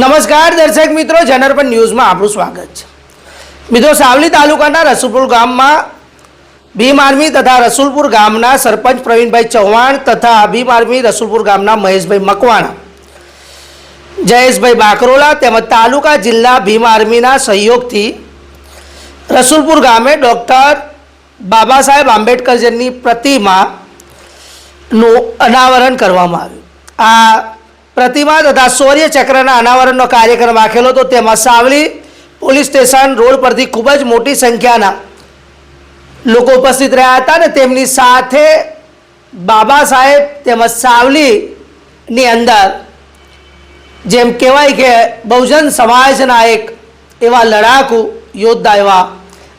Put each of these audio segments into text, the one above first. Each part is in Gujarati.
નમસ્કાર, દર્શક મિત્રો. જનરપન ન્યૂઝમાં આપણું સ્વાગત છે. મિત્રો, સાવલી તાલુકાના રસુલપુર ગામમાં ભીમ આર્મી તથા રસુલપુર ગામના સરપંચ પ્રવીણભાઈ ચૌહાણ તથા ભીમ આર્મી રસુલપુર ગામના મહેશભાઈ મકવાણા, જયેશભાઈ બાકરોલા તેમજ તાલુકા જિલ્લા ભીમ આર્મીના સહયોગથી રસુલપુર ગામે ડૉક્ટર બાબા સાહેબ આંબેડકરજીની પ્રતિમાનું અનાવરણ કરવામાં આવ્યું. આ પ્રતિમા તથા શૌર્ય ચક્રના અનાવરણનો કાર્યક્રમ રાખેલો હતો. તેમાં સાવલી પોલીસ સ્ટેશન રોડ પરથી ખૂબ જ મોટી સંખ્યાના લોકો ઉપસ્થિત રહ્યા હતા અને તેમની સાથે બાબા સાહેબ તેમજ સાવલીની અંદર જેમ કહેવાય કે બહુજન સમાજના એક એવા લડાકુ યોદ્ધા એવા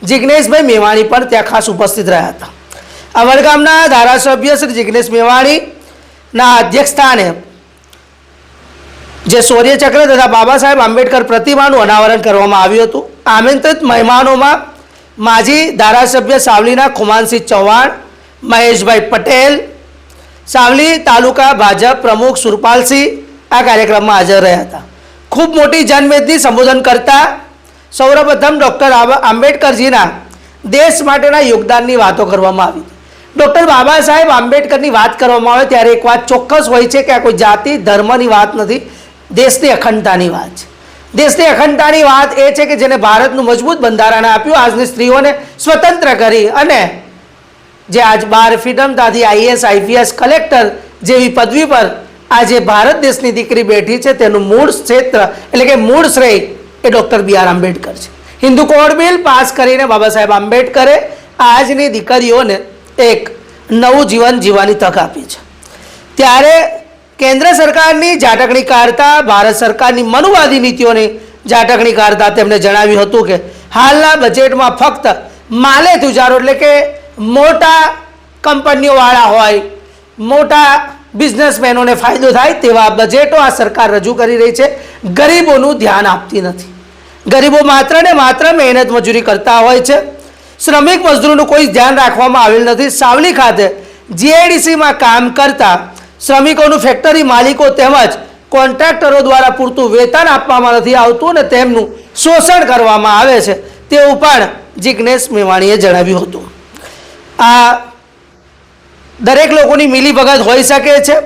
જિજ્ઞેશભાઈ મેવાણી પણ ત્યાં ખાસ ઉપસ્થિત રહ્યા હતા. અમરગામના ધારાસભ્ય શ્રી જિજ્ઞેશ મેવાણીના અધ્યક્ષસ્થાને જે શૌર્યચક્ર તથા બાબા સાહેબ આંબેડકર પ્રતિમાનું અનાવરણ કરવામાં આવ્યું હતું. આમંત્રિત મહેમાનોમાં માજી ધારાસભ્ય સાવલીના ખુમાનસિંહ ચૌહાણ, મહેશભાઈ પટેલ, સાવલી તાલુકા ભાજપ પ્રમુખ સુરપાલસિંહ આ કાર્યક્રમમાં હાજર રહ્યા હતા. ખૂબ મોટી જનમેદની સંબોધન કરતા સૌપ્રથમ ડૉક્ટર આંબેડકરજીના દેશ માટેના યોગદાનની વાતો કરવામાં આવી. ડૉક્ટર બાબા સાહેબ આંબેડકરની વાત કરવામાં આવે ત્યારે એક વાત ચોક્કસ હોય છે કે આ કોઈ જાતિ, ધર્મની વાત નથી. દેશની અખંડતાની વાત છે. દેશની અખંડતાની વાત એ છે કે જેને ભારતનું મજબૂત બંધારણ આપ્યું, આજની સ્ત્રીઓને સ્વતંત્ર કરી અને જે આજ બાર ફ્રીડમતાથી આઈએસ આઈપીએસ કલેક્ટર જેવી પદવી પર આજે ભારત દેશની દીકરી બેઠી છે. તેનું મૂળ ક્ષેત્ર એટલે કે મૂળ શ્રેય એ ડૉક્ટર બી આર આંબેડકર છે. હિન્દુ કોડ બિલ પાસ કરીને બાબા સાહેબ આંબેડકરે આજની દીકરીઓને એક નવું જીવન જીવવાની તક આપી છે. ત્યારે કેન્દ્ર સરકારની ઝાટકણી કાઢતા, ભારત સરકારની મનુવાદી નીતિઓની ઝાટકણી કાઢતા તેમણે જણાવ્યું હતું કે હાલના બજેટમાં ફક્ત માલે તુજારો એટલે કે મોટા કંપનીઓવાળા હોય, મોટા બિઝનેસમેનોને ફાયદો થાય તેવા બજેટો આ સરકાર રજૂ કરી રહી છે. ગરીબોનું ધ્યાન આપતી નથી. ગરીબો માત્ર ને માત્ર મહેનત મજૂરી કરતા હોય છે. શ્રમિક મજદૂરોનું કોઈ ધ્યાન રાખવામાં આવેલ નથી. સાવલી ખાતે જીઆઈડીસીમાં કામ કરતા શ્રમિકોનું ફેક્ટરી માલિકો તેમજ કોન્ટ્રાક્ટરો દ્વારા પૂરતું વેતન આપવામાં નથી આવતું અને તેમનું શોષણ કરવામાં આવે છે તેવું પણ જિજ્ઞેશ મેવાણીએ જણાવ્યું હતું. આ દરેક લોકોની મિલીભગત હોઈ શકે છે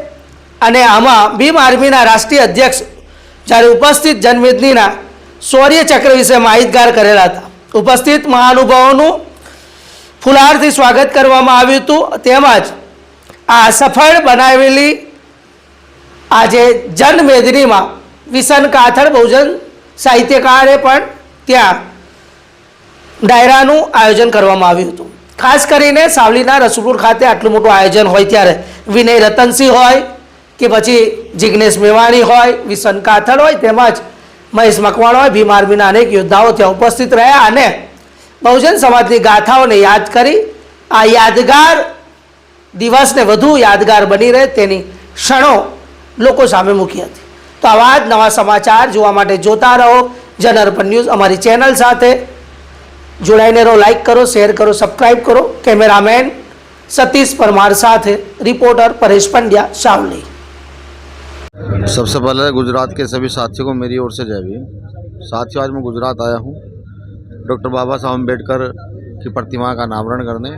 અને આમાં ભીમ આર્મીના રાષ્ટ્રીય અધ્યક્ષ જ્યારે ઉપસ્થિત જનમેદનીના શૌર્ય ચક્ર વિશે માહિતગાર કરેલા હતા. ઉપસ્થિત મહાનુભાવોનું ફુલહારથી સ્વાગત કરવામાં આવ્યું હતું. તેમજ આ સફળ બનાવેલી આજે જનમેદનીમાં વિસન કાથડ બહુજન સાહિત્યકારે પણ ત્યાં ડાયરાનું આયોજન કરવામાં આવ્યું હતું. ખાસ કરીને સાવલીના રસુપુર ખાતે આટલું મોટું આયોજન હોય ત્યારે વિનય રતનસિંહ હોય કે પછી જિજ્ઞેશ મેવાણી હોય, વિસન કાથડ હોય, તેમજ મહેશ મકવાણ હોય, ભીમ આર્મીના અનેક યોદ્ધાઓ ત્યાં ઉપસ્થિત રહ્યા અને બહુજન સમાજની ગાથાઓને યાદ કરી આ યાદગાર દિવસને વધુ યાદગાર બની રહે તેની ક્ષણો લોકો સામે મૂકી હતી તો આવા જ નવા સમાચાર જોવા માટે જોતા રહો જનઅર્પણ ન્યૂઝ અમારી ચેનલ સાથે જોડાઈને રહો લાઈક કરો શેર કરો સબસ્ક્રાઈબ કરો કેમેરામેન સતીશ પરમાર સાથે રિપોર્ટર પરેશ પંડ્યા સાવલી सबसे पहले गुजरात के सभी साथियों को मेरी ओर से जय भीम साथियों आज मैं गुजरात आया हूँ डॉक्टर बाबा साहब अम्बेडकर की प्रतिमा का अनावरण करने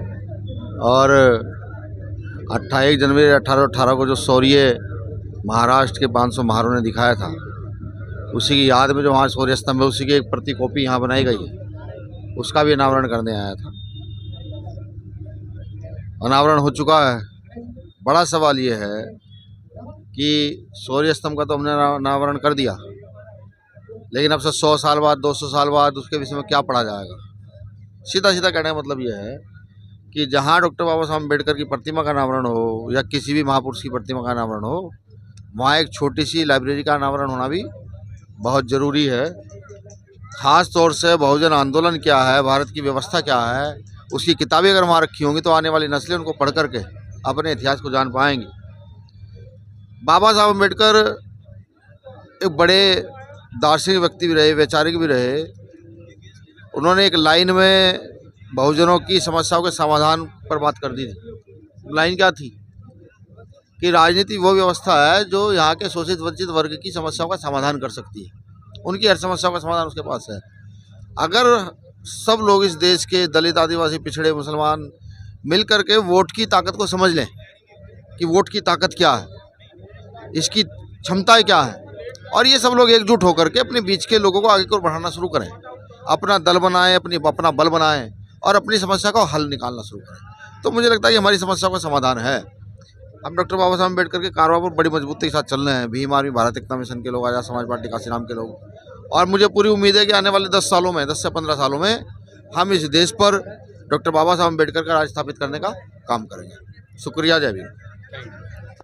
और अट्ठाईस जनवरी अठारह अठारह को जो शौर्य महाराष्ट्र के 500 महारों ने दिखाया था, उसी की याद में जो वहाँ शौर्य स्तंभ है, उसी की एक प्रति कॉपी यहाँ बनाई गई है। उसका भी अनावरण करने आया था। अनावरण हो चुका है। बड़ा सवाल ये है कि शौर्य स्तंभ का तो हमने अनावरण कर दिया, लेकिन अब से सौ साल बाद, दो सौ साल बाद उसके विषय में क्या पढ़ा जाएगा? सीधा सीधा कहने का मतलब यह है कि जहाँ डॉक्टर बाबा साहब अंबेडकर की प्रतिमा का अनावरण हो या किसी भी महापुरुष की प्रतिमा का अनावरण हो, वहाँ एक छोटी सी लाइब्रेरी का अनावरण होना भी बहुत ज़रूरी है। ख़ास तौर से बहुजन आंदोलन क्या है, भारत की व्यवस्था क्या है, उसकी किताबें अगर वहाँ रखी होंगी तो आने वाली नस्लें उनको पढ़ करके अपने इतिहास को जान पाएँगी। बाबा साहब अंबेडकर एक बड़े दार्शनिक व्यक्ति भी रहे, वैचारिक भी रहे। उन्होंने एक लाइन में बहुजनों की समस्याओं के समाधान पर बात कर दी थी। लाइन क्या थी? कि राजनीति वो व्यवस्था है जो यहाँ के शोषित वंचित वर्ग की समस्याओं का समाधान कर सकती है। उनकी हर समस्याओं का समाधान उसके पास है। अगर सब लोग इस देश के दलित, आदिवासी, पिछड़े, मुसलमान मिल करके वोट की ताकत को समझ लें कि वोट की ताकत क्या है, इसकी क्षमताएँ क्या है, और ये सब लोग एकजुट होकर के अपने बीच के लोगों को आगे को बढ़ाना शुरू करें। अपना दल बनाएँ, अपनी, अपना बल बनाएँ और अपनी समस्या का हल निकालना शुरू करें। तो मुझे लगता है कि हमारी समस्या का समाधान है। हम डॉक्टर बाबा साहब अंबेडकर के कारोबार पर बड़ी मजबूती के साथ चल रहे हैं। भीम आर्मी, भारत एकता मिशन के लोग, आज़ाद समाज पार्टी काशीराम के लोग। और मुझे पूरी उम्मीद है कि आने वाले दस सालों में, दस से पंद्रह सालों में, हम इस देश पर डॉक्टर बाबा साहब अंबेडकर का राज स्थापित करने का काम करेंगे। शुक्रिया, जय भीम।